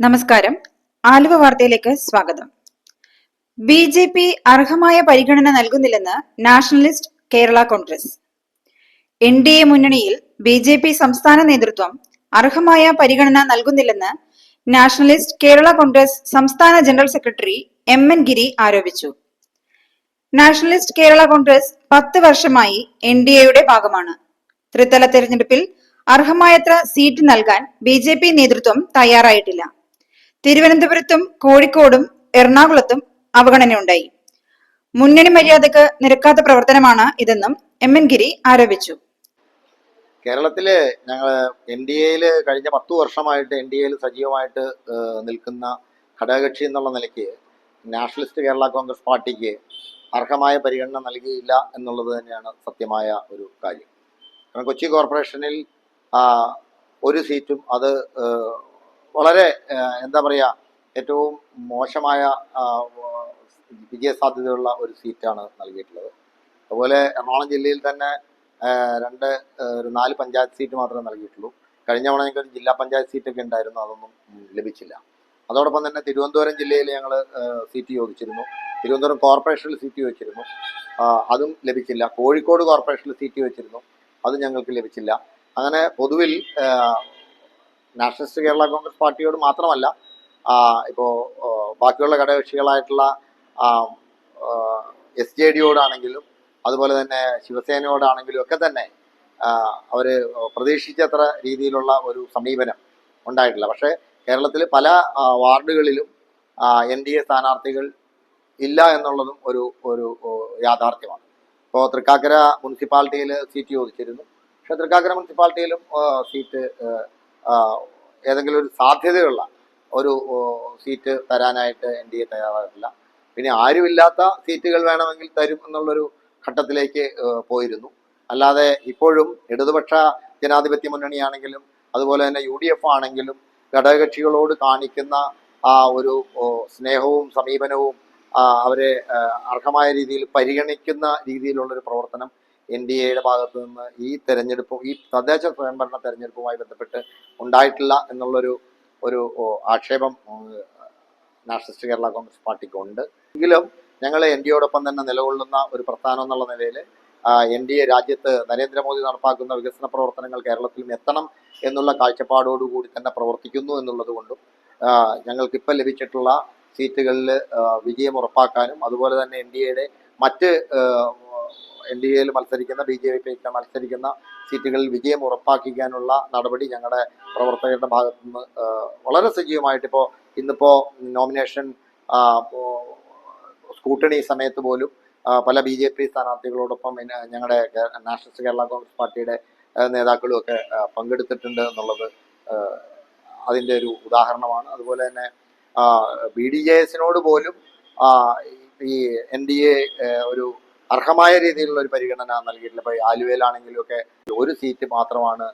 നമസ്കാരം. ആലുവ വാർത്തയിലേക്ക് സ്വാഗതം. ബി ജെ പി അർഹമായ പരിഗണന നൽകുന്നില്ലെന്ന് nationalist Kerala Congress. N D A മുന്നണിയിൽ ബി ജെ പി സംസ്ഥാന നേതൃത്വം അർഹമായ പരിഗണന നൽകുന്നില്ലെന്ന് നാഷണലിസ്റ്റ് കേരള കോൺഗ്രസ് സംസ്ഥാന general secretary M N Giri ആരോപിച്ചു. നാഷണലിസ്റ്റ് കേരള കോൺഗ്രസ് പത്ത് വർഷമായി എൻ ഡി എയുടെ ഭാഗമാണ്. ത്രിതല തെരഞ്ഞെടുപ്പിൽ അർഹമായത്ര സീറ്റ് നൽകാൻ ബി നേതൃത്വം തയ്യാറായിട്ടില്ല. തിരുവനന്തപുരത്തും കോഴിക്കോടും എറണാകുളത്തും അവഗണനയുണ്ടായി. മുന്നണി മര്യാദയ്ക്ക് നിരക്കാത്ത പ്രവർത്തനമാണ് ഇതെന്നും എം എൻ ഗിരി ആരോപിച്ചു. കേരളത്തിൽ ഞങ്ങൾ എൻ ഡി എയിൽ കഴിഞ്ഞ പത്തു വർഷമായിട്ട് എൻ ഡി എയിൽ സജീവമായിട്ട് നിൽക്കുന്ന ഘടകകക്ഷി എന്നുള്ള നിലയ്ക്ക് നാഷണലിസ്റ്റ് കേരള കോൺഗ്രസ് പാർട്ടിക്ക് അർഹമായ പരിഗണന നൽകിയില്ല എന്നുള്ളത് തന്നെയാണ് സത്യമായ ഒരു കാര്യം. കാരണം കൊച്ചി കോർപ്പറേഷനിൽ ഒരു സീറ്റും അത് വളരെ എന്താ പറയുക ഏറ്റവും മോശമായ വിജയസാധ്യതയുള്ള ഒരു സീറ്റാണ് നൽകിയിട്ടുള്ളത്. അതുപോലെ എറണാകുളം ജില്ലയിൽ തന്നെ രണ്ട് ഒരു നാല് പഞ്ചായത്ത് സീറ്റ് മാത്രമേ നൽകിയിട്ടുള്ളൂ. കഴിഞ്ഞ തവണ ഞങ്ങൾക്ക് ജില്ലാ പഞ്ചായത്ത് സീറ്റൊക്കെ ഉണ്ടായിരുന്നു അതൊന്നും ലഭിച്ചില്ല. അതോടൊപ്പം തന്നെ തിരുവനന്തപുരം ജില്ലയിൽ ഞങ്ങൾ സീറ്റ് ചോദിച്ചിരുന്നു. തിരുവനന്തപുരം കോർപ്പറേഷനിൽ സീറ്റ് ചോദിച്ചിരുന്നു. അതും ലഭിച്ചില്ല. കോഴിക്കോട് കോർപ്പറേഷനിൽ സീറ്റ് ചോദിച്ചിരുന്നു. അതും ഞങ്ങൾക്ക് ലഭിച്ചില്ല. അങ്ങനെ പൊതുവിൽ നാഷണലിസ്റ്റ് കേരള കോൺഗ്രസ് പാർട്ടിയോട് മാത്രമല്ല ഇപ്പോൾ ബാക്കിയുള്ള ഘടകകക്ഷികളായിട്ടുള്ള എസ് ജെ ഡിയോടാണെങ്കിലും അതുപോലെ തന്നെ ശിവസേനയോടാണെങ്കിലും ഒക്കെ തന്നെ അവർ പ്രതീക്ഷിച്ചത്ര രീതിയിലുള്ള ഒരു സമീപനം ഉണ്ടായിട്ടില്ല. പക്ഷേ കേരളത്തിൽ പല വാർഡുകളിലും എൻ ഡി എ സ്ഥാനാർത്ഥികൾ ഇല്ല എന്നുള്ളതും ഒരു ഒരു യാഥാർത്ഥ്യമാണ്. ഇപ്പോൾ തൃക്കാക്കര മുനിസിപ്പാലിറ്റിയിൽ സീറ്റ് ചോദിച്ചിരുന്നു. പക്ഷേ തൃക്കാക്കര മുനിസിപ്പാലിറ്റിയിലും സീറ്റ് ഏതെങ്കിലും ഒരു സാധ്യതയുള്ള ഒരു സീറ്റ് തരാനായിട്ട് എൻ ഡി എ തയ്യാറായിട്ടില്ല. പിന്നെ ആരുമില്ലാത്ത സീറ്റുകൾ വേണമെങ്കിൽ തരും എന്നുള്ളൊരു ഘട്ടത്തിലേക്ക് പോയിരുന്നു. അല്ലാതെ ഇപ്പോഴും ഇടതുപക്ഷ ജനാധിപത്യ മുന്നണിയാണെങ്കിലും അതുപോലെ തന്നെ യു ഡി എഫ് ആണെങ്കിലും ഘടകകക്ഷികളോട് കാണിക്കുന്ന ആ ഒരു സ്നേഹവും സമീപനവും അവരെ അർഹമായ രീതിയിൽ പരിഗണിക്കുന്ന രീതിയിലുള്ളൊരു പ്രവർത്തനം എൻ ഡി എയുടെ ഭാഗത്ത് നിന്ന് ഈ തെരഞ്ഞെടുപ്പും ഈ തദ്ദേശ സ്വയംഭരണ തെരഞ്ഞെടുപ്പുമായി ബന്ധപ്പെട്ട് ഉണ്ടായിട്ടില്ല എന്നുള്ളൊരു ഒരു ആക്ഷേപം നാഷണലിസ്റ്റ് കേരള കോൺഗ്രസ് പാർട്ടിക്കുണ്ട്. എങ്കിലും ഞങ്ങൾ എൻ ഡി എയോടൊപ്പം തന്നെ നിലകൊള്ളുന്ന ഒരു പ്രസ്ഥാനം എന്നുള്ള നിലയിൽ എൻ ഡി എ രാജ്യത്ത് നരേന്ദ്രമോദി നടപ്പാക്കുന്ന വികസന പ്രവർത്തനങ്ങൾ കേരളത്തിലും എത്തണം എന്നുള്ള കാഴ്ചപ്പാടോടുകൂടി തന്നെ പ്രവർത്തിക്കുന്നു എന്നുള്ളത് കൊണ്ടും ഞങ്ങൾക്കിപ്പോൾ ലഭിച്ചിട്ടുള്ള സീറ്റുകളിൽ വിജയം ഉറപ്പാക്കാനും അതുപോലെ തന്നെ എൻ ഡി എയുടെ മറ്റ് എൻ ഡി എയിൽ മത്സരിക്കുന്ന ബി ജെ പി മത്സരിക്കുന്ന സീറ്റുകളിൽ വിജയം ഉറപ്പാക്കിക്കാനുള്ള നടപടി ഞങ്ങളുടെ പ്രവർത്തകരുടെ ഭാഗത്തു നിന്ന് വളരെ സജീവമായിട്ടിപ്പോൾ ഇന്നിപ്പോൾ നോമിനേഷൻ സ്കൂട്ടണി സമയത്ത് പോലും പല ബി ജെ പി സ്ഥാനാർത്ഥികളോടൊപ്പം ഞങ്ങളുടെ നാഷണലിസ്റ്റ് കേരള കോൺഗ്രസ് പാർട്ടിയുടെ നേതാക്കളും ഒക്കെ പങ്കെടുത്തിട്ടുണ്ട് എന്നുള്ളത് അതിന്റെ ഒരു ഉദാഹരണമാണ്. അതുപോലെ തന്നെ ബി ഡി ജെ എസിനോട് പോലും ഈ എൻ ഡി എ ഒരു അർഹമായ രീതിയിലുള്ള ഒരു പരിഗണന നൽകിയിട്ടില്ല. ഇപ്പോൾ ആലുവയിലാണെങ്കിലും ഒക്കെ ഒരു സീറ്റ് മാത്രമാണ്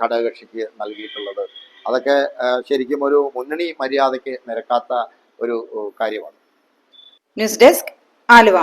ഘടകകക്ഷിക്ക് നൽകിയിട്ടുള്ളത്. അതൊക്കെ ശരിക്കും ഒരു മുന്നണി മര്യാദയ്ക്ക് നിരക്കാത്ത ഒരു കാര്യമാണ്. News desk Aluva.